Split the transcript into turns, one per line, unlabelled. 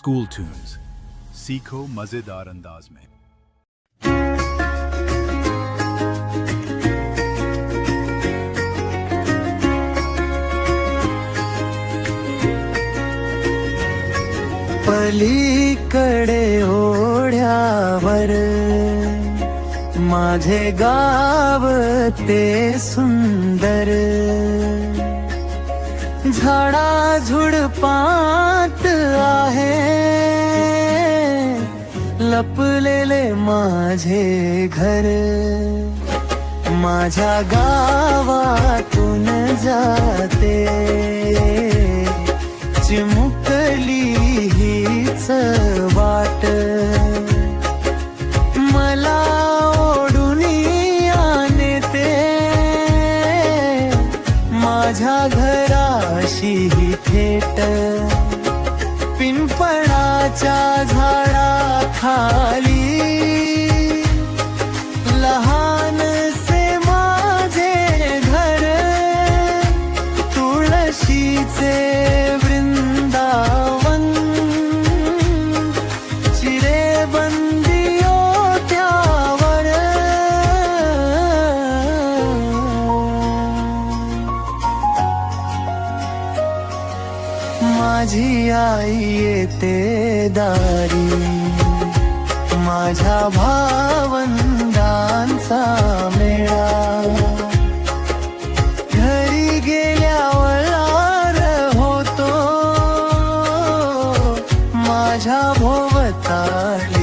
School tunes सीखो मज़ेदार अंदाज में।
पली पलीकडे ओढ्यावर माझे गाव ते सुंदर। झाडा झुडपात आहे. लपलेले माझे घर माझ्या गावातून जाते. चिमुकली हीच माझ्या घराशी ही थेट. पिंपळाच्या झाडा खाली लहानसे माझे घर तुळशीचे माझी आई येते दारी. माझ्या भावंदांचा मेळा. घरी गेल्यावर होतो. माझ्या भोवताली